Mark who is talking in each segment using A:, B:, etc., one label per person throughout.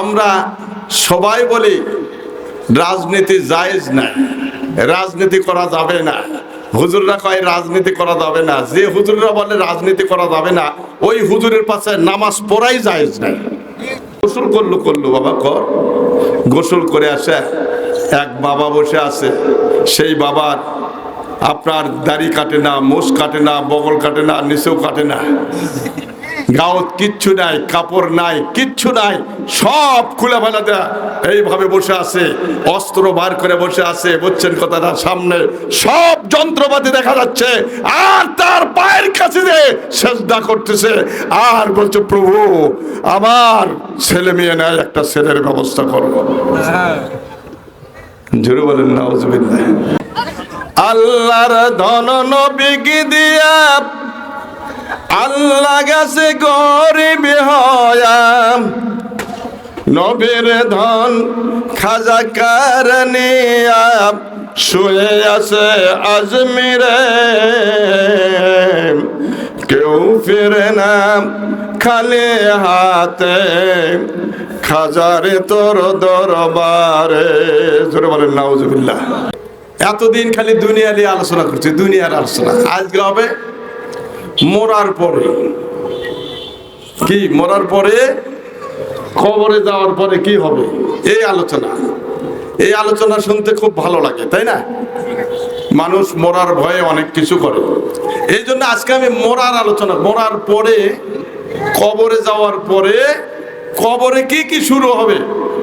A: আমরা সবাই বলি, রাজনীতি জায়েজ নাই রাজনীতি করা যাবে না। হুজুররা কয়, রাজনীতি করা যাবে না। যে হুজুররা বলে, রাজনীতি করা যাবে না, ওই হুজুরের পাশে নামাজ পড়াই জায়েজ নাই গোসল করল করল, বাবা, কর। গোসল করে আসে, এক বাবা বসে আছে। সেই বাবার আপনার দাড়ি কাটে না, মোষ কাটে না, বগল কাটে না, নিচেও কাটে না। গাঁত কিচ্ছু নাই, কাপড় নাই, কিচ্ছু নাই, সব খুলে ফেলা দেয়া। এইভাবে বসে আছে, অস্ত্র বার করে বসে আছে, বুঝছেন কথাটা সামনে। সব যন্ত্রপাতি দেখা যাচ্ছে, আর তার পায়ের কাছে যে সেজদা করতেছে। আর বলছে, প্রভু, আমার ছেলে মেয়ে নেয় একটা ছেলের ব্যবস্থা করো। জোরে বলেন না আল্লাহর ধন নবীকে দিয়া আল্লাহ গেছে গরিব হয়াম। নবীর ধন খাজা কারনিয়া শুয়ে আছে আজমিরে। কেউ ফিরে না খালি হাতে। খাজারে তোর দরবারে। জোরে বলেন, নাউজুবিল্লাহ। এতদিন খালি দুনিয়া নিয়ে আলোচনা করছি, দুনিয়ার আলোচনা। আজকে হবে মরার পরে। কি, মরার পরে? কবরে যাওয়ার পরে কি হবে? এই আলোচনা। এই আলোচনা শুনতে খুব ভালো লাগে, তাই না? মানুষ মরার ভয়ে অনেক কিছু করে। এই জন্য আজকে আমি মরার আলোচনা, মরার পরে, কবরে যাওয়ার পরে, কবরে কি কি শুরু হবে,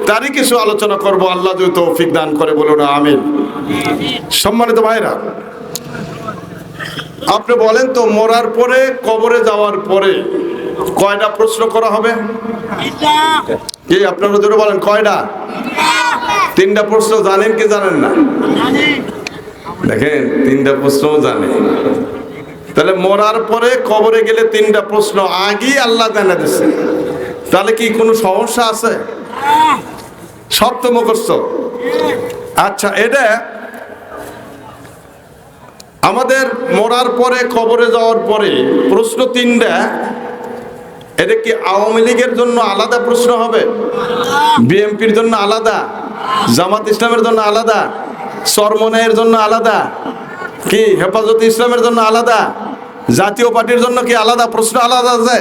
A: তারই কিছু আলোচনা করব। আল্লাহ যদি তৌফিক দান করে বলুন, আমিন। সম্মানিত ভাইরা আপনি বলেন তো মরার পরে কবরে যাওয়ার পরে কয়টা প্রশ্ন করা হবে? কি আপনারা দুটো বলেন কয়টা? তিনটা প্রশ্ন জানেন কি জানেন না? দেখেন তিনটা প্রশ্নও জানে। তাহলে মরার পরে কবরে গেলে তিনটা প্রশ্ন আগেই আল্লাহ জানা দিচ্ছে তাহলে কি কোনো সমস্যা আছে? সব তো মুখস্থ আচ্ছা এটা আমাদের মরার পরে, কবরে যাওয়ার পরে প্রশ্ন তিনটা। এটা কি আওয়ামী লীগের জন্য আলাদা প্রশ্ন হবে? বিএনপির জন্য আলাদা? জামাত ইসলামের জন্য আলাদা? সরমনের জন্য আলাদা? কি হেফাজত ইসলামের জন্য আলাদা? জাতীয় পার্টির জন্য কি আলাদা? প্রশ্ন আলাদা আছে।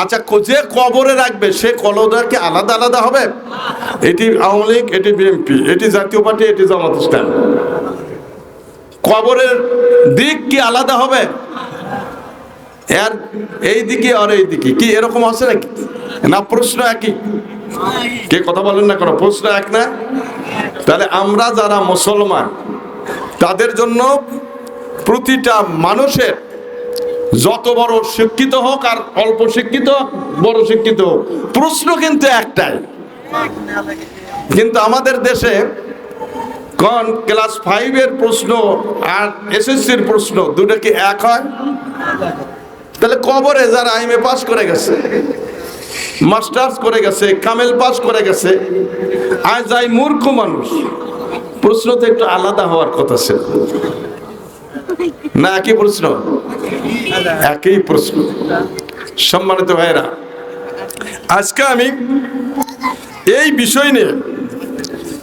A: আচ্ছা যে কবরে রাখবে, সে কলটা কি আলাদা আলাদা হবে? এটি আওয়ামী লীগ, এটি বিএনপি, এটি জাতীয় পার্টি, এটি জামাত ইসলাম। কবরের দিক কি আলাদা হবে? এর এই দিকে আর এই দিকে। কি এরকম আছে নাকি? না, প্রশ্ন একই। কে কথা বলেন না কোনো? প্রশ্ন এক না? তাহলে আমরা যারা মুসলমান, তাদের জন্য প্রতিটা মানুষের যত বড় শিক্ষিত হোক আর অল্প শিক্ষিত বড় শিক্ষিত হোক, প্রশ্ন কিন্তু একটাই। কিন্তু আমাদের দেশে কোন ক্লাস ফাইভের প্রশ্ন আর এসএসসির প্রশ্ন, দুটো কি এক হয়? তাহলে কবরে যারা আইমে পাস করে গেছে, মাস্টার্স করে গেছে, কামেল পাস করে গেছে আর যাই মূর্খ মানুষ, প্রশ্ন তো একটু আলাদা হওয়ার কথা ছিল। না, একই প্রশ্ন? একই প্রশ্ন। সম্মানিত ভাইরা আজকে আমি এই বিষয় নিয়ে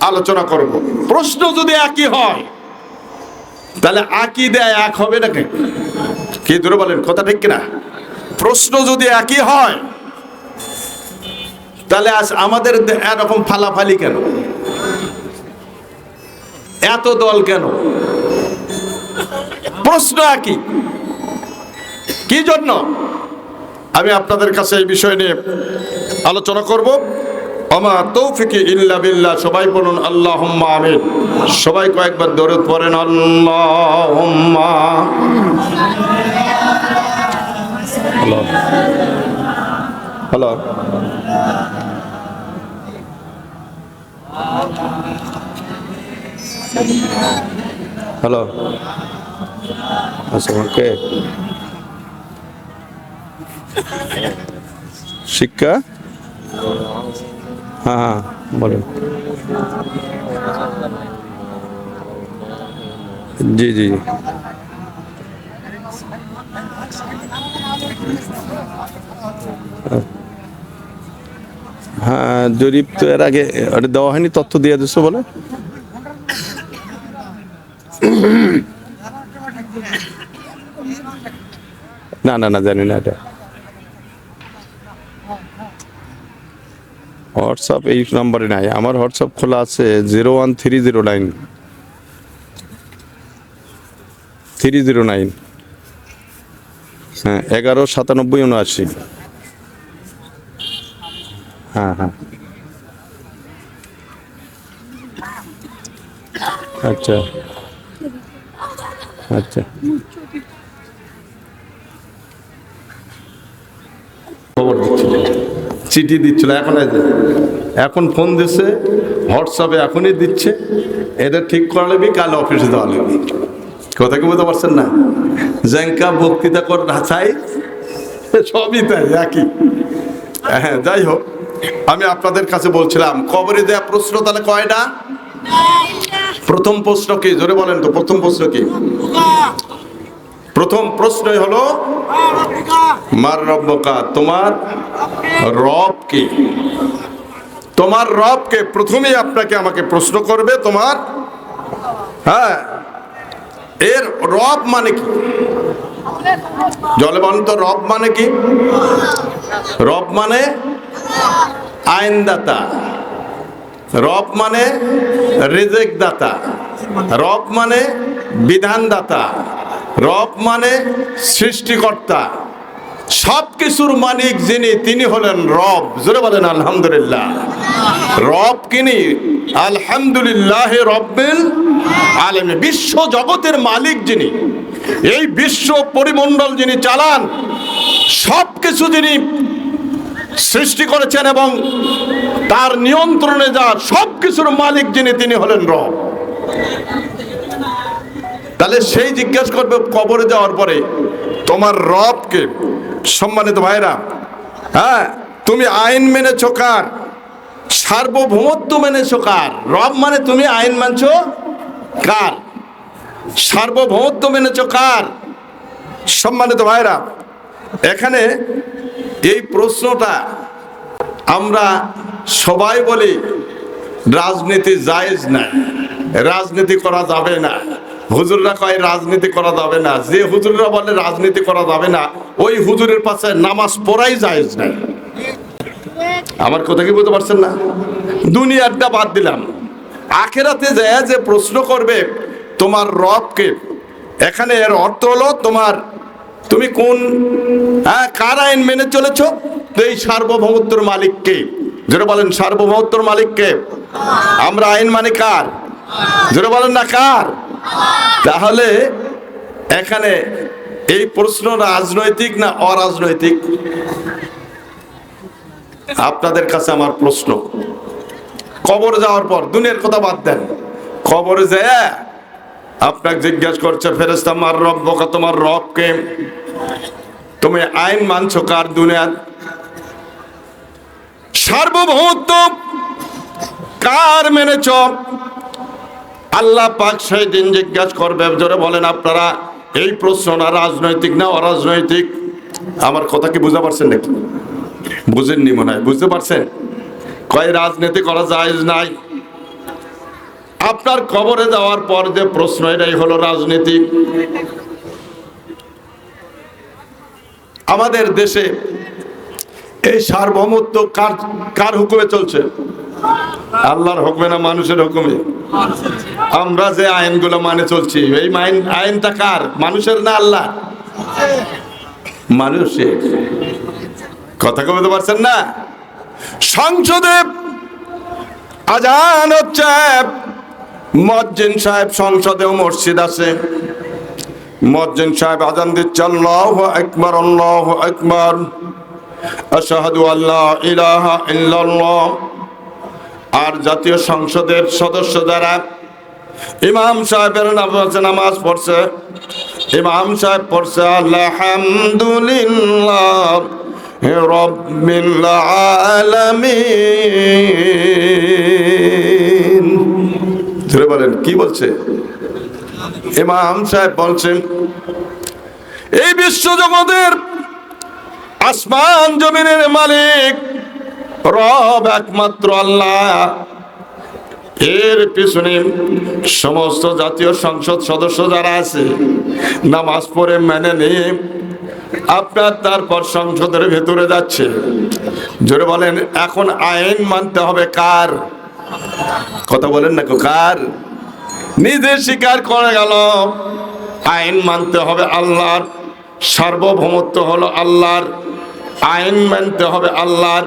A: আলোচনা করব। প্রশ্ন যদি একই হয়, তাহলে আকি দেয় এক হবে নাকি? কি দূরে বলেন, কথা ঠিক কিনা? প্রশ্ন যদি একই হয়, তাহলে আজ আমাদের এরকম ফালাফালি কেন? এত দল কেন? প্রশ্ন একই। কি জন্য? আমি আপনাদের কাছে এই বিষয় নিয়ে আলোচনা করব। আমা তৌফিকে ইল্লা বিল্লাহ। সবাই বলুন আল্লাহ আমিন। সবাই কয়েকবার দরুদ পড়েন আল্লাহ। হ্যালো হ্যালো হ্যালো আচ্ছা ওকে শিক্ষা? হ্যাঁ হ্যাঁ বলুন। জি জি
B: হ্যাঁ জরিপ তো এর আগে ওটা দেওয়া হয়নি, তথ্য দিয়ে দিচ্ছে বলে। না না না, জানি না এটা। হোয়াটসঅ্যাপ এই নাম্বারে নাই। আমার হোয়াটসঅ্যাপ খোলা আছে zero one three zero nine. Three zero nine. হ্যাঁ এগারো সাতানব্বই উনআশি। হ্যাঁ হ্যাঁ। আচ্ছা। আচ্ছা
A: খবর দিচ্ছিল চিঠি দিচ্ছিল, এখন এখন ফোন দিচ্ছে হোয়াটসঅ্যাপে এখনই দিচ্ছে, এটা ঠিক করালে কাল অফিসে দেওয়া লাগবে। কথা কি বুঝতে পারছেন না? জ্যাঙ্কা বক্তৃতা কর চাই সবই তাই, একই। হ্যাঁ যাই হোক, আমি আপনাদের কাছে বলছিলাম, কবরে দেয়া প্রশ্ন তাহলে কয়টা? প্রথম প্রশ্ন কি? জোরে বলেন তো, প্রথম প্রশ্ন কি? প্রথম প্রশ্নই হলো মার রব্বকা, তোমার রব কি তোমার রবকে প্রথমেই আপনাকে আমাকে প্রশ্ন করবে, তোমার হ্যাঁ এর রব মানে কি? জলে বলেন তো রব মানে কি? রব মানে আইনদাতা, রব মানে রেজেক দাতা রব মানে বিধানদাতা, রব মানে সৃষ্টিকর্তা সব কিছুর মালিক যিনি, তিনি হলেন রব। জোরে বলেন, আলহামদুলিল্লাহ। রব কিনি? আলহামদুলিল্লাহ রব্বিল আলমী বিশ্ব জগতের মালিক যিনি, এই বিশ্ব পরিমণ্ডল যিনি চালান সব কিছু যিনি সৃষ্টি করেছেন এবং তার নিয়ন্ত্রণে যার সব কিছুর মালিক যিনি, তিনি হলেন রব। তাহলে সেই জিজ্ঞাসা করবে কবরে যাওয়ার পরে, তোমার রবকে সম্মানিত ভাইরা হ্যাঁ তুমি আইন মেনেছ কার, সার্বভৌমত্ব মেনেছ কার, রব মানে তুমি আইন মানছ কার, সার্বভৌমত্ব মেনেছ কার। সম্মানিত ভাইরা, এখানে এই প্রশ্নটা আমরা সবাই বলি, রাজনীতি জায়েজ নাই, রাজনীতি করা যাবে না। হুজুররা কয়, রাজনীতি করা যাবে না। যে হুজুররা বলে, রাজনীতি করা যাবে না, ওই হুজুরের পাশে নামাজ পড়াই জায়েজ নাই। আমার কথা কি বুঝতে পারছেন না? দুনিয়ারটা বাদ দিলাম। আখেরাতে যায় যে প্রশ্ন করবে, তোমার রবকে এখানে এর অর্থ হলো, তোমার, তুমি কোন হ্যাঁ কার আইন মেনে চলেছ? তো এই সার্বভৌমত্বর মালিককে যেটা বলেন, সার্বভৌমত্বর মালিককে আমরা আইন মানে কার? যেটা বলেন না কার? তাহলে এখানে এই প্রশ্ন রাজনৈতিক না অরাজনৈতিক? আপনাদের কাছে আমার প্রশ্ন। কবর যাওয়ার পর দুনিয়ার কথা বাদ দেন। কবরে যায় আপনাকে জিজ্ঞাসা করছে ফেরেস্তা মার রব বোকা, তোমার রব রবকে তুমি আইন মানছো কার দুনিয়ার? সার্বভৌমত্ব কার মেনেছ? আল্লাহ পাক সেই দিন জিজ্ঞাসা করবে, জোরে বলেন আপনারা, এই প্রশ্নটা রাজনৈতিক না অরাজনৈতিক? আমার কথা কি বুঝতে পারছেন নাকি? বুঝেননি মনে হয়, বুঝতে পারছেন? কয়, রাজনীতি করা যায় নাই? আপনার কবরে যাওয়ার পর যে প্রশ্ন, এটাই হলো রাজনীতি। আমাদের দেশে এই সার্বভৌমত্ব কার কার হুকুমে চলছে? আল্লাহর হুকুমে না মানুষের হুকুমে? আমরা যে আইনগুলো মানে চলছি, এই আইন, আইনটা কার? মানুষের না আল্লাহ? মানুষের। কথা কমতে পারছেন না? সংসদে আজান হচ্ছে মজ্জিন সাহেব সংসদেও মসজিদ আছে। মজ্জিন সাহেব আজান দিচ্ছে, আল্লাহ আকবর আল্লাহ আকবর। আশাহাদু আল্লাহ ইলাহা ইল্লাল্লাহ। আর জাতীয় সংসদের সদস্য যারা, ইমাম সাহেবের নামাজ নামাজ পড়ছে, ইমাম সাহেব পড়ছে, আলহামদুলিল্লাহ রব্বিল আলামিন। ধরে বলেন, কি বলছে? ইমাম সাহেব বলছেন, এই বিশ্ব জগতের আসমান জমিনের মালিক, রব একমাত্র আল্লাহ। এর পিছনে সমস্ত জাতীয় সংসদ সদস্য যারা আছে, নামাজ পড়ে মেনে নিয়ে আপনার তারপর সংসদের ভেতরে যাচ্ছে। জোরে বলেন, এখন আইন মানতে হবে কার? কথা বলেন না কার? নিজে স্বীকার করে গেল, আইন মানতে হবে আল্লাহর। সার্বভৌমত্ব হলো আল্লাহর। আইন মানতে হবে আল্লাহর।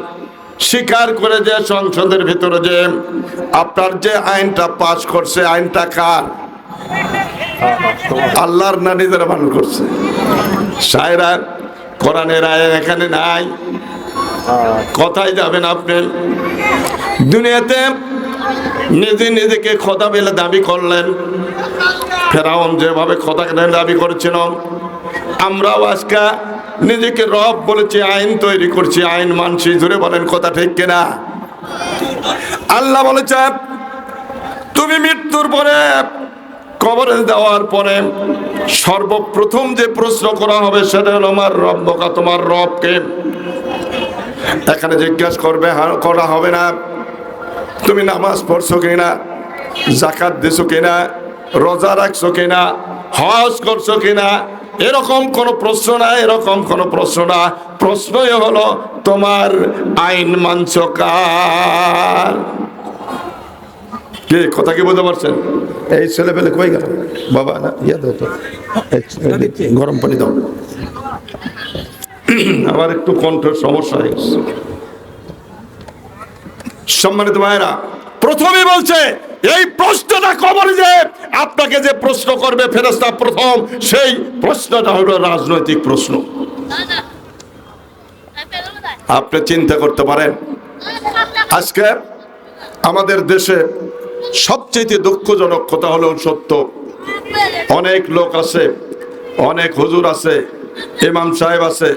A: স্বীকার করে যে সংসদের ভিতরে যে আপনার যে আইনটা পাশ করছে, আইনটা কার? আল্লাহর না নিজেরা মানুষ করছে? সায়রা কোরআনের আইন এখানে নাই। কোথায় যাবেন আপনি। দুনিয়াতে নিজে নিজেকে খোদা বেলে দাবি করলেন। ফেরাউন যেভাবে খোদা দাবি করেছিল। আমরাও আজকে নিজেকে রব বলেছে, আইন তৈরি করছি, আইন মানছি ধরে বলেন কথা ঠিক কিনা? আল্লাহ বলেছে, তুমি মৃত্যুর পরে কবরে দেওয়ার পরে সর্বপ্রথম যে প্রশ্ন করা হবে, সেটা হলো, আমার রব্বকা তোমার রবকে এখানে জিজ্ঞাসা করবে করা হবে না? তুমি নামাজ পড়ছো কিনা? জাকাত দিছো কিনা? রোজা রাখছো কিনা? হজ করছ কিনা? এরকম কোন প্রশ্ন না এরকম কোন প্রশ্ন না। প্রশ্নই হলো তোমার আইন মানছ কার কে কথা কি বুঝতে পারছেন? এই ছেলে পেলে কই গেল? বাবা না ইয়া দাও তো। গরম পানি দাও। আমার একটু কণ্ঠের সমস্যা হয়ে গেছে। সম্মানিত ভাইরা প্রথমে বলছে এই প্রশ্নটা কবরে যে আপনাকে যে প্রশ্ন করবে ফেরেস্তা প্রথম, সেই প্রশ্নটা হলো রাজনৈতিক প্রশ্ন। আপনি চিন্তা করতে পারেন, আজকে আমাদের দেশে সবচেয়ে দুঃখজনক কথা হলো সত্য। অনেক লোক আছে, অনেক হুজুর আছে, ইমাম সাহেব আছে,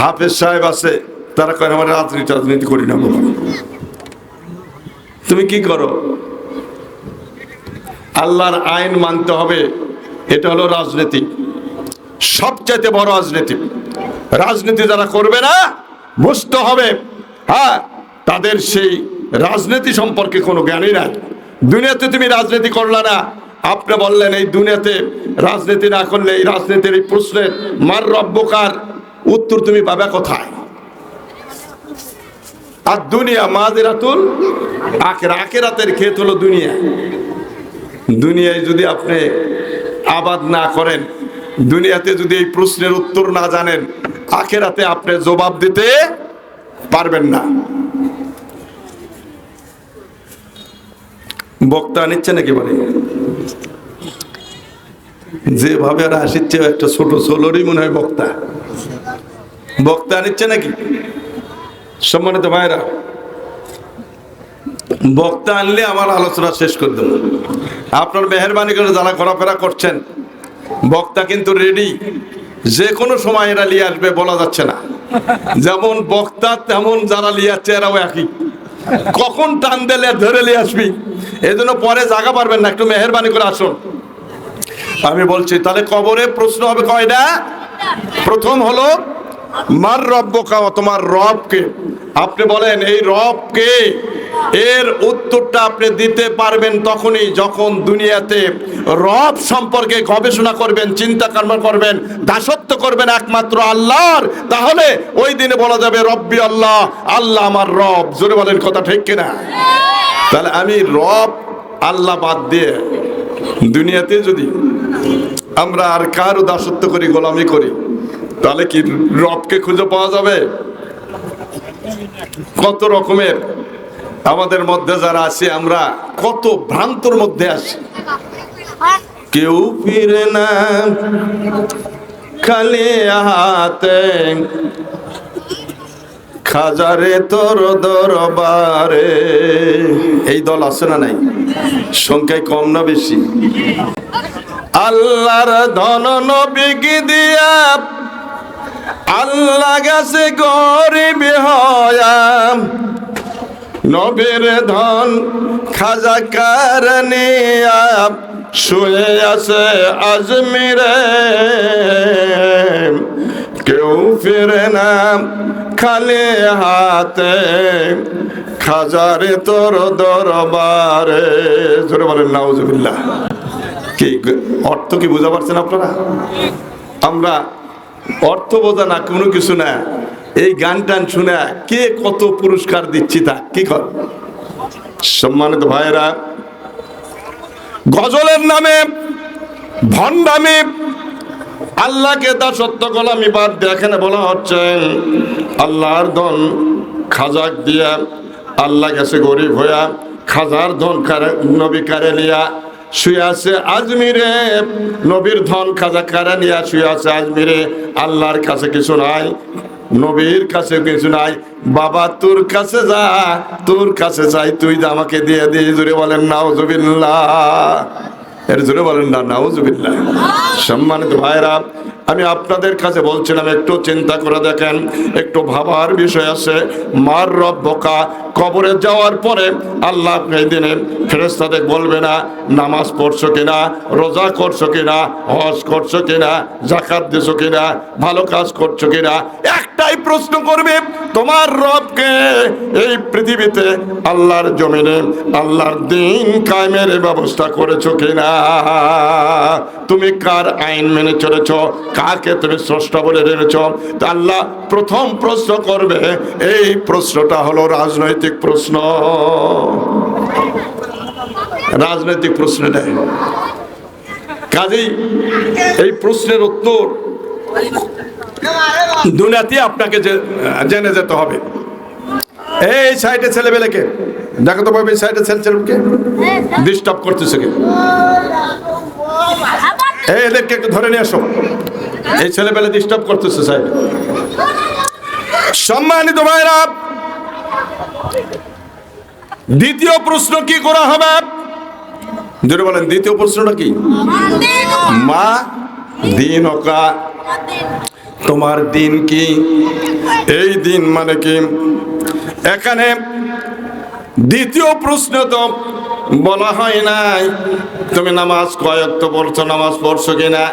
A: হাফেজ সাহেব আছে, তারা কয়, আমরা রাজনীতি রাজনীতি করি না তুমি কি করো? আল্লাহর আইন মানতে হবে। এটা হলো রাজনীতি। সবচাইতে বড় রাজনীতি। রাজনীতি যারা করবে না, বুঝতে হবে হ্যাঁ তাদের সেই রাজনীতি সম্পর্কে কোনো জ্ঞানই নাই। দুনিয়াতে তুমি রাজনীতি করলা না। আপনি বললেন, এই দুনিয়াতে রাজনীতি না করলে এই রাজনীতির এই প্রশ্নের মার রব্যকার উত্তর তুমি পাবে কোথায়? আর দুনিয়া মাদিরাতুল আখের আখেরাতের ক্ষেত হলো দুনিয়া। দুনিয়ায় যদি আপনি আবাদ না করেন, দুনিয়াতে যদি এই প্রশ্নের উত্তর না জানেন, আখেরাতে আপনি জবাব দিতে পারবেন না। বক্তা নিচ্ছে নাকি বলে যেভাবে আর আসিচ্ছে একটা ছোট ছোলরই মনে হয় বক্তা। বক্তা নিচ্ছে নাকি? সম্মানিত ভাইরা বক্তা আনলে আমার আলোচনা শেষ করে দেব। আপনার মেহরবানি করে যারা ঘোরাফেরা করছেন, বক্তা কিন্তু রেডি যে কোনো সময় এরা নিয়ে আসবে, বলা যাচ্ছে না। যেমন বক্তা, তেমন যারা নিয়ে আসছে, এরাও একই। কখন টান দিলে, ধরে নিয়ে আসবি। এই জন্য পরে জায়গা পারবেন না, একটু মেহরবানি করে আসুন। আমি বলছি, তাহলে কবরে প্রশ্ন হবে কয়টা? প্রথম হলো মার রব্বকা তোমার রবকে। আপনি বলেন, এই রবকে? এর উত্তরটা আপনি দিতে পারবেন তখনই যখন দুনিয়াতে রব সম্পর্কে গবেষণা করবেন, চিন্তা কর্ম করবেন, দাসত্ব করবেন একমাত্র আল্লাহর, তাহলে ওই দিনে বলা যাবে, রব্বি আল্লাহ আল্লাহ আমার রব। জোরে বলেন কথা ঠিক কিনা? তাহলে আমি রব, আল্লাহ বাদ দিয়ে দুনিয়াতে যদি আমরা আর কারও দাসত্ব করি, গোলামি করি তাহলে কি রবকে খুঁজে পাওয়া যাবে? কত রকমের? আমাদের মধ্যে যারা আছি, আমরা কত ভ্রান্তর মধ্যে আছি। কেউ ফিরে না, খালি হাতে। খাজারে তোর দরবারে। এই দল আছে না নাই? সংখ্যায় কম না বেশি? আল্লাহর ধন নবীকে দিয়া আল্লাহ গেছে গরিব হয়াম। নবীর ধন খাজা কারনিয়া শুয়ে আছে আজমিরে। কেউ ফিরে না খালে হাতে। খাজারে তোর দরবারে। জোরে বলেন, নাউজুবিল্লাহ। কি, অর্থ কি বুঝা পারছেন আপনারা? আমরা অর্থ বোঝা না, কোনো কিছু না। এই গান টান শুনে কে কত পুরস্কার দিচ্ছি তা কি কর? সম্মানিত ভাইরা গজলের নামে, ভণ্ডামি, আল্লাহকে তা সত্য গোলামি বাদ দিয়ে এখানে বলা হচ্ছে, আল্লাহর ধন খাজাক দিয়া, আল্লাহ গেছে গরিব হইয়া, খাজার ধন কারে- নবী কারে লিয়া শুয়ে আজমিরে। নবীর ধন খাজা কারে নিয়া শুয়ে আছে আজমিরে? আল্লাহর কাছে কিছু নাই, নবীর কাছে কিছু নাই। বাবা, তোর কাছে যা, তোর কাছে চাই, তুই আমাকে দিয়ে দিয়ে জুড়ে বলেন, নাউজুবিল্লাহ। এর জন্য বলেন না, নাউজুবিল্লাহ। সম্মানিত ভাইরা আমি আপনাদের কাছে বলছিলাম, একটু চিন্তা করে দেখেন, একটু ভাবার বিষয় আছে। মার রব বোকা কবরে যাওয়ার পরে আল্লাহ এই ফেরেস্তাদের বলবে না, নামাজ পড়ছো কিনা, রোজা করছ কিনা, হজ করছ কিনা জাকাত দিছো কিনা, ভালো কাজ করছ কিনা? একটাই প্রশ্ন করবে, তোমার রবকে এই পৃথিবীতে আল্লাহর জমিনে আল্লাহর দিন কায়েমের ব্যবস্থা করেছ কিনা? তুমি কার আইন মেনে চলেছ? কাকে তুমি স্রষ্টা বলে রেখেছ আল্লাহ প্রথম প্রশ্ন করবে, এই প্রশ্নটা হলো রাজনৈতিক প্রশ্ন। রাজনৈতিক প্রশ্ন নেই। কাজেই এই প্রশ্নের উত্তর দুনিয়াতে আপনাকে জেনে যেতে হবে। এই সাইডে ছেলেবেলেকে, দেখো তো ভাবে সাইডে ছেলে ছেলেকে ডিস্টার্ব করতেছে কে? এই এদেরকে একটু ধরে নিয়ে আসো। এই ছেলেবেলে ডিস্টার্ব করতেছে সাইড। সম্মানিত ভাইরা দ্বিতীয় প্রশ্ন কি করা হবে? জোরে বলেন, দ্বিতীয় প্রশ্নটা কি? মা, দিন তোমার দিন কি? এই দিন মানে কি? এখানে দ্বিতীয় প্রশ্ন তো বলা হয় নাই। তুমি নামাজ কয়েক পড়ছো, নামাজ পড়ছো কিনা?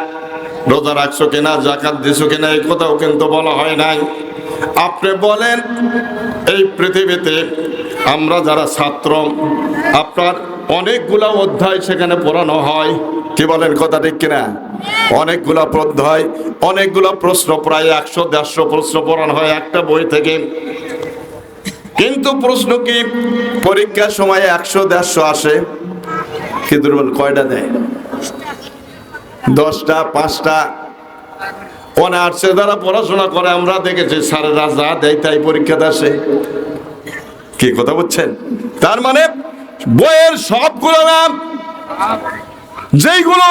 A: রোজা রাখছো কিনা? জাকাত দিছো কিনা? এই কথাও কিন্তু বলা হয় নাই। আপনি বলেন, এই পৃথিবীতে আমরা যারা ছাত্র, আপনার অনেকগুলা অধ্যায় সেখানে পড়ানো হয়। কি বলেন কথা ঠিক কিনা? অনেকগুলা অধ্যায়, অনেকগুলা প্রশ্ন, প্রায় একশো, দেড়শো প্রশ্ন পড়ানো হয় একটা বই থেকে। কিন্তু প্রশ্ন কি, পরীক্ষার সময় একশো, দেড়শো আসে। কি দুর্বল, কয়টা দেয়? দশটা, পাঁচটা। অনার্সে যারা পড়াশোনা করে, আমরা দেখেছি, স্যারেরা যা দেয় তাই পরীক্ষাতে আসে। কি কথা বলছেন? তার মানে বইয়ের সবগুলো নাম, যেইগুলো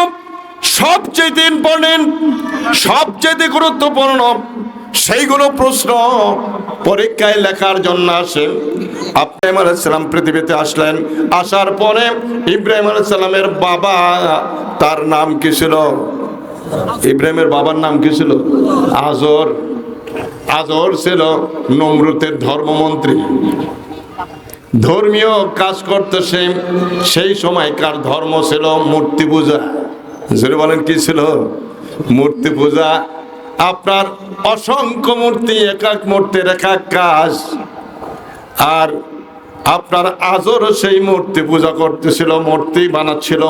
A: সবচেয়ে ইম্পর্টেন্ট সবচেয়ে গুরুত্বপূর্ণ, সেইগুলো প্রশ্ন পরীক্ষায় লেখার জন্য আসে। ইব্রাহিম আলাইসালাম পৃথিবীতে আসলেন, আসার পরে ইব্রাহিম আলাইসালামের বাবা, তার নাম কি ছিল? ইব্রাহিমের বাবার নাম কি ছিল? আজর। আজর ছিল নমরুতের ধর্মমন্ত্রী। ধর্মীয় কাজ করতে সেই সেই সময়কার ধর্ম ছিল মূর্তি পূজা। জোরে বলেন, কি ছিল? মূর্তি পূজা। আপনার অসংখ্য মূর্তি, এক এক মূর্তির এক এক কাজ। আর আপনার আজরও সেই মূর্তি পূজা করতেছিল, মূর্তি বানাচ্ছিল,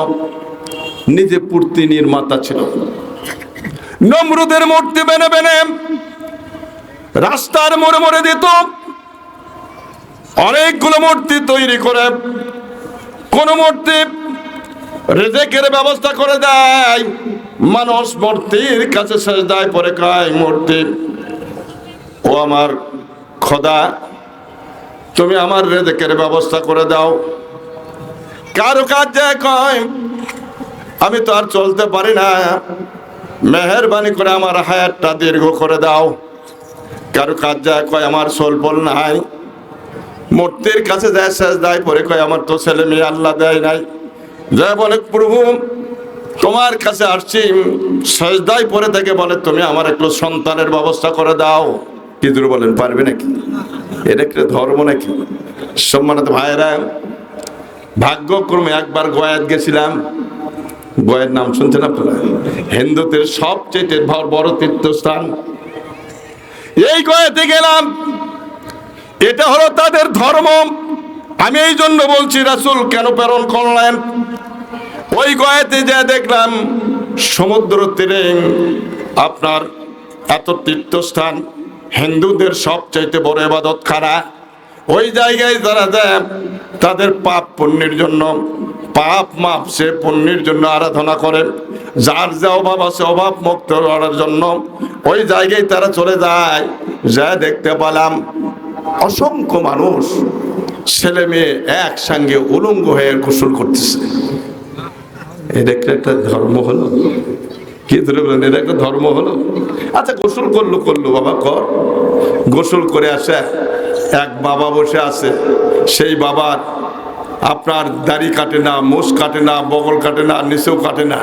A: নিজে পূর্তি নির্মাতা ছিল। নমরুদের মূর্তি বেনে বেনে রাস্তার মোড়ে মোড়ে দিত অনেকগুলো মূর্তি তৈরি করে কোন মূর্তি রেজেকের ব্যবস্থা করে দেয়, মানুষ মূর্তির কাছে শেষ দেয়, পরে কয়, মূর্তি, ও আমার খোদা, তুমি আমার রেজেকের ব্যবস্থা করে দাও। কারও কাজ যায় কয়, আমি তো আর চলতে পারি না। মেহরবানি করে আমার হায়ারটা দীর্ঘ করে দাও। কারও কাজ যায় কয়, আমার সোলপল নাই। মূর্তির কাছে যায়, শেষ দেয়, পরে কয়, আমার তো ছেলে মেয়ে আল্লাহ দেয় নাই। যায় বলে, প্রভু, তোমার কাছে আসছি। শেষ দেয়, পরে থেকে বলে, তুমি আমার একটু সন্তানের ব্যবস্থা করে দাও। কি দূর বলেন, পারবে নাকি? এটা একটা ধর্ম নাকি? সম্মানিত ভাইয়েরা, ভাগ্যক্রমে একবার গয়াত গেছিলাম। গয়ের নাম শুনছেন আপনারা? হিন্দুদের সবচেয়ে বড় তীর্থস্থান। এই গয়াতে গেলাম। এটা হলো তাদের ধর্ম। আমি এই জন্য বলছি, রাসূল কেন প্রেরণ করলেন? ওই গয়াতে যা দেখলাম, সমুদ্র তীরে আপনার এত তীর্থস্থান, হিন্দুদের সবচাইতে বড় এবাদত খারা ওই জায়গায় যারা যায়, তাদের পাপ পুণ্যের জন্য, পাপ মাপ সে পুণ্যের জন্য আরাধনা করে যার যা অভাব আছে, অভাব মুক্ত করার জন্য ওই জায়গায় তারা চলে যায়। যা দেখতে পেলাম অসংখ্য মানুষ ছেলে মেয়ে একসঙ্গে উলঙ্গ হয়ে গোসল করতেছে। এটা একটা ধর্ম হলো? কি ধরে বলেন এটা একটা ধর্ম হলো? আচ্ছা গোসল করল করল, বাবা, কর। গোসল করে আসে, এক বাবা বসে আছে। সেই বাবার আপনার দাড়ি কাটে না, মোষ কাটে না, বগল কাটে না নিচেও কাটে না।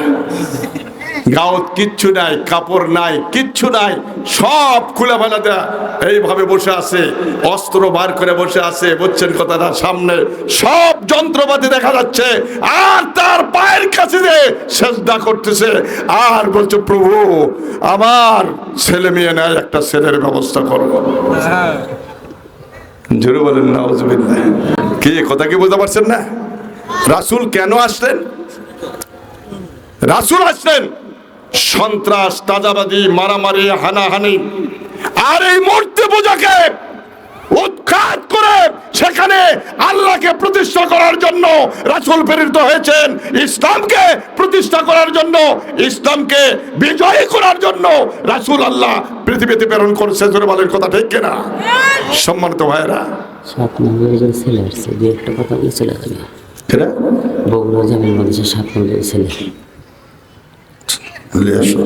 A: গাওত কিচ্ছু নাই, কাপড় নাই, কিচ্ছু নাই, সব খুলে ফেলা দেয়া। এইভাবে বসে আছে, অস্ত্র বার করে বসে আছে, বুঝছেন কথাটা সামনে। সব যন্ত্রপাতি দেখা যাচ্ছে, আর তার পায়ের কাছে যে সেজদা করতেছে। আর বলছে, প্রভু, আমার ছেলে মেয়ে নেয় একটা ছেলের ব্যবস্থা করো। জোরে বলেন না কি, কথা কি বুঝতে পারছেন না? রাসূল কেন আসলেন? রাসূল আসলেন। সন্ত্রাস তাজাবাদি মারামারি হানাহানি। আর এই মূর্তি পূজাকে উৎখাত করে সেখানে আল্লাহকে প্রতিষ্ঠা করার জন্য রাসূল প্রেরিত হয়েছেন। ইসলামকে প্রতিষ্ঠা করার জন্য ইসলামকে বিজয়ী করার জন্য রাসূল আল্লাহ পৃথিবীতে প্রেরণ করেছে। জোরে বলেন কথা ঠিক কিনা? সম্মানিত ভাইয়েরা।
C: সাত নম্বর একজন ছেলে আসছে দু একটা কথা বলে চলে গেল বগুড়া সাত নম্বর ছেলে।
A: আসো।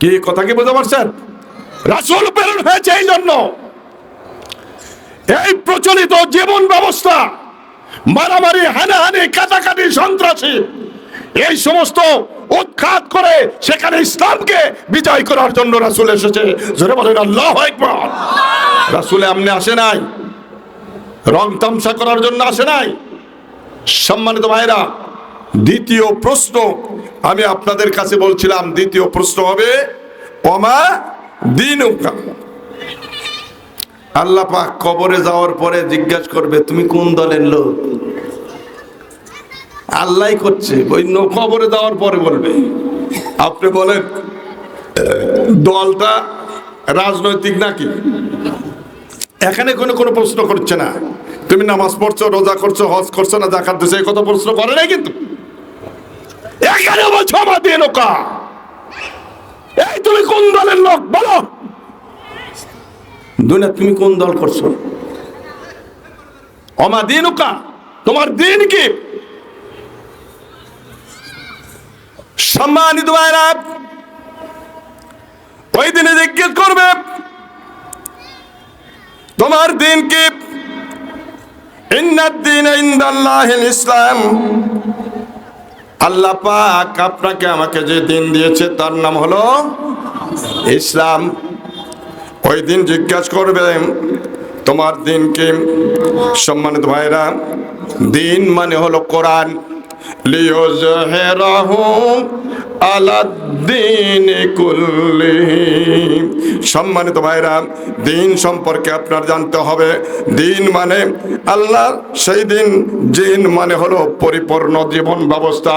A: কি কথা কি বুঝতে পারছেন? রাসূল প্রেরণ হয়েছে এই জন্য। এই প্রচলিত জীবন ব্যবস্থা, মারামারি, হানাহানি, কাটাকাটি, সন্ত্রাসী, এই সমস্ত উৎখাত করে সেখানে ইসলামকে বিজয় করার জন্য রাসুল এসেছে। জোরে বলেন, আল্লাহ একবার রাসূল এমনি আসে নাই। রং তামসা করার জন্য আসে নাই? সম্মানিত ভাইরা দ্বিতীয় প্রশ্ন আমি আপনাদের কাছে বলছিলাম, দ্বিতীয় প্রশ্ন হবে অমা দিন আল্লাহ পাক কবরে যাওয়ার পরে জিজ্ঞাসা করবে, তুমি কোন দলের লোক? আল্লাহ করছে ওই কবরে যাওয়ার পরে বলবে। আপনি বলেন দলটা রাজনৈতিক নাকি? এখানে কোনো কোনো প্রশ্ন করছে না। তুমি নামাজ পড়ছো, রোজা করছ, হজ করছ না জাকাত দিছো, এই কথা প্রশ্ন করে নাই কিন্তু। এখানে বলছো দিয়ে নৌকা এই তুমি কোন দলের লোক? বলো। দুনিয়া, তুমি কোন দল করছ? অমা দিনুকা তোমার দিন কি? সম্মানিত ওই দিনে জিজ্ঞেস করবে তোমার দিন কি? ইসলাম। আমাকে যে দিন দিয়েছে, তার নাম হলো ইসলাম। ওই দিন জিজ্ঞাসা করবে, তোমার সম্মানিত ভাইরা, দিন মানে হলো কোরআন। সম্মানিত ভাইরা, দিন সম্পর্কে আপনার জানতে হবে। দিন মানে আল্লাহ, সেই দিন দিন মানে হলো পরিপূর্ণ জীবন ব্যবস্থা।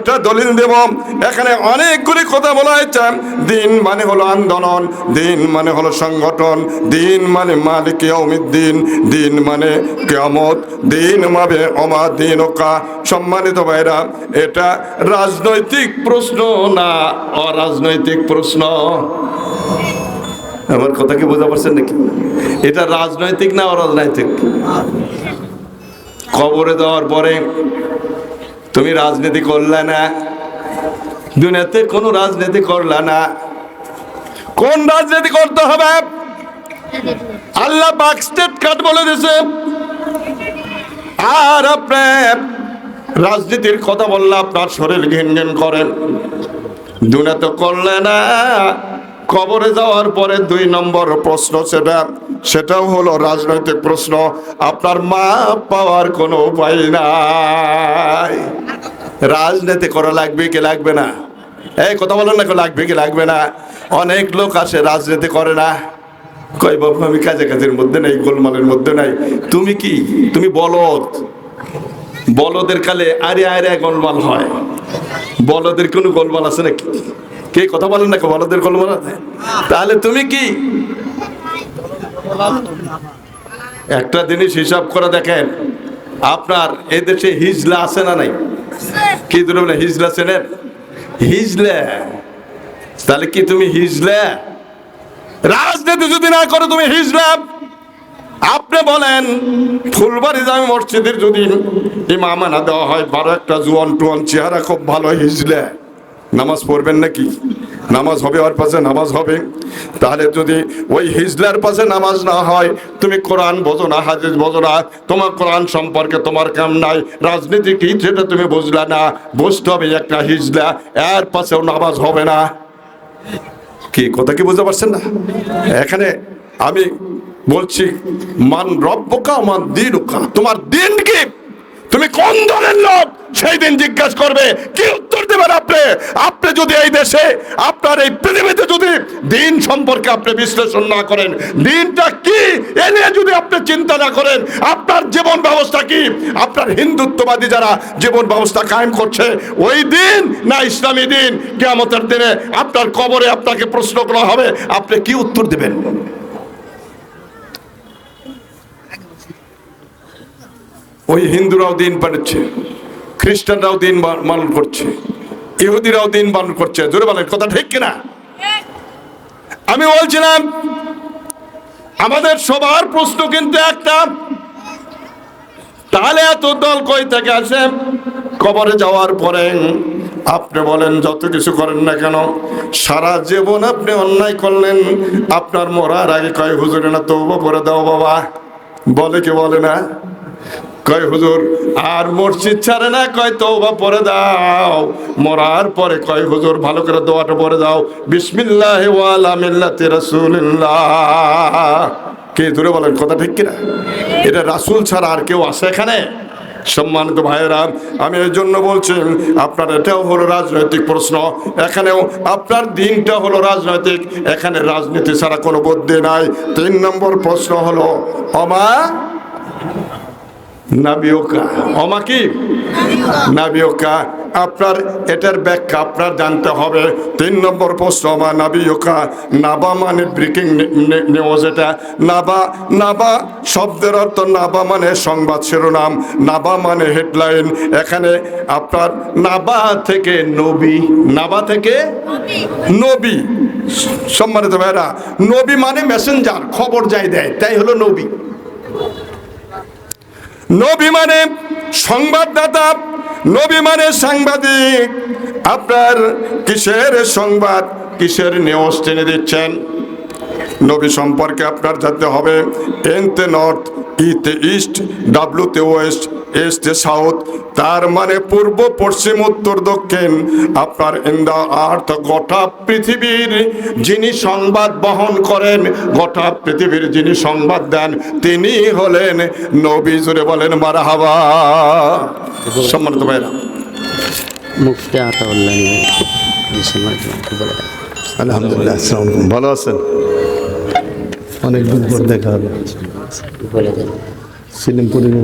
A: কয়টা দলিল দেব। এখানে অনেকগুলি কথা বলা হয়েছে। দিন মানে হলো আন্দোলন, দিন মানে হলো সংগঠন, দিন মানে মালিক দিন দিন মানে কেমত দিন মানে অমা দিন ওকা সম্মানিত ভাইরা, এটা রাজনৈতিক প্রশ্ন না অরাজনৈতিক প্রশ্ন? আমার কথা কি বোঝা পারছেন নাকি? এটা রাজনৈতিক না অরাজনৈতিক? কবরে দেওয়ার পরে তুমি রাজনীতি করলে না। দুনিয়াতে কোনো রাজনীতি করলে না। কোন রাজনীতি করতে হবে? আল্লাহ পাক স্টেট কার্ড বলে দিছে আর আপনি রাজনীতির কথা বললে আপনার শরীর ঘিন ঘিন করেন দুনিয়াতে করলে না। কবরে যাওয়ার পরে দুই নম্বর প্রশ্ন সেটা সেটাও হলো রাজনৈতিক প্রশ্ন। আপনার মা পাওয়ার কোনো উপায় নাই। রাজনীতি করা লাগবে কি লাগবে না? এই কথা বলেন না, লাগবে কি লাগবে না? অনেক লোক আসে, রাজনীতি করে না। কই বাবু, আমি কাজে কাজের মধ্যে নাই, গোলমালের মধ্যে নাই। তুমি কি? তুমি বলদ। বলদের কালে আরে আরে গোলমাল হয়। বলদের কোনো গোলমাল আছে নাকি? কে কথা বলেন না, বলদের গোলমাল আছে? তাহলে তুমি কি? একটা জিনিস হিসাব করে দেখেন, আপনার এই দেশে হিজলা আছে না নাই? কি বলে হিজলা চেনেন? হিজলে? তাহলে কি তুমি হিজলে? রাজনীতি যদি না করো, তুমি হিজলা? আপনি বলেন, ফুলবাড়ি জামি মসজিদের যদি ইমামানা দেওয়া হয় বারো একটা জুয়ান টুয়ান চেহারা, খুব ভালো হিজলে। নামাজ পড়বেন নাকি? নামাজ হবে ওর পাশে নামাজ হবে। তাহলে যদি ওই হিজলার পাশে নামাজ না হয়, তুমি কোরআন বোঝো না, হাদিস বোঝো না, তোমার কোরআন সম্পর্কে তোমার কাম নাই, রাজনীতি কি সেটা তুমি বুঝলা না, বুঝতে হবে একটা হিজলা, এর পাশেও নামাজ হবে না। কি কথা কি বুঝতে পারছেন না? এখানে আমি বলছি, মান রব্বকা মান দিনুকা। তোমার দিন কি? তুমি কোন দলের লোক? সেই দিন জিজ্ঞাসা করবে, কি উত্তর দেবেন আপনি? আপনি যদি এই দেশে, আপনার এই পৃথিবীতে যদি দিন সম্পর্কে আপনি বিশ্লেষণ না করেন, দিনটা কি এ নিয়ে যদি আপনি চিন্তা না করেন, আপনার জীবন ব্যবস্থা কি? আপনার হিন্দুত্ববাদী যারা জীবন ব্যবস্থা কায়েম করছে, ওই দিন না ইসলামী দিন? কেয়ামতের দিনে আপনার কবরে আপনাকে প্রশ্ন করা হবে, আপনি কি উত্তর দেবেন? ওই হিন্দুরাও দিন বানাচ্ছে খ্রিস্টানরাও দিন পালন করছে। ইহুদিরাও দিন পালন করছে। জোরে বলেন, কথা ঠিক কিনা? আমি বলছিলাম, আমাদের সবার প্রশ্ন কিন্তু একটা। তাহলে এত দল কই থেকে আসে? কবরে যাওয়ার পরে আপনি বলেন, যত কিছু করেন না কেন, সারা জীবন আপনি অন্যায় করলেন। আপনার মরার আগে কয়, হুজুরে না তৌবা করে দাও বাবা। বলে কি বলে না? কয় হুজুর, আর মসজিদ ছাড়ে না, কয় তৌবা পরে দাও। মরার পরে কয় হুজুর, ভালো করে দোয়াটা পরে দাও। বিসমিল্লাহ ওয়ালা মিল্লাতি রাসূলিল্লাহ। কে দূরে বলেন, কথা ঠিক কিনা? এটা রাসূল ছাড়া আর কেউ আছে এখানে? সম্মানিত ভাইয়েরা, আমি এই জন্য বলছি, আপনার এটাও হলো রাজনৈতিক প্রশ্ন। এখানেও আপনার দিনটা হলো রাজনৈতিক। এখানে রাজনীতি ছাড়া কোনো বুদ্ধি নাই। তিন নম্বর প্রশ্ন হলো, অমা নাবিওকা অমা কি? নাবিওকা আপনার এটার ব্যাখ্যা আপনার জানতে হবে। তিন নম্বর প্রশ্ন অমা নাবিওকা নাবা মানে ব্রেকিং নিউজ এটা। নাবা নাবা শব্দের অর্থ নাবা মানে সংবাদ শিরোনাম নাবা মানে হেডলাইন। এখানে আপনার নাবা থেকে নবী নাবা থেকে নবী। সম্মানিত ভাইরা নবী মানে মেসেঞ্জার খবর যাই দেয় তাই হলো নবী। নবী মানে সংবাদদাতা নবী মানে সাংবাদিক। আপনার কিসের সংবাদ কিসের নিউজ টেনে দিচ্ছেন? নবী সম্পর্কে আপনার জানতে হবে। এনতে নর্থ ইতে ইস্ট ডাব্লুতে ওয়েস্ট এস্টে সাউথ তার মানে পূর্ব পশ্চিম উত্তর দক্ষিণ। আপনার ইন দ্য আর্থ গোটা পৃথিবীর যিনি সংবাদ বহন করেন গোটা পৃথিবীর যিনি সংবাদ দেন তিনি হলেন নবী। জুড়ে বলেন মারা হাওয়া সম্মানিত ভাইরা।
C: আতাউল্লাহ।
B: আলহামদুলিল্লাহ আলাইকুম। ভালো আছেন? অনেক দিন পর দেখা
C: হবে।
B: সিলিমপুরের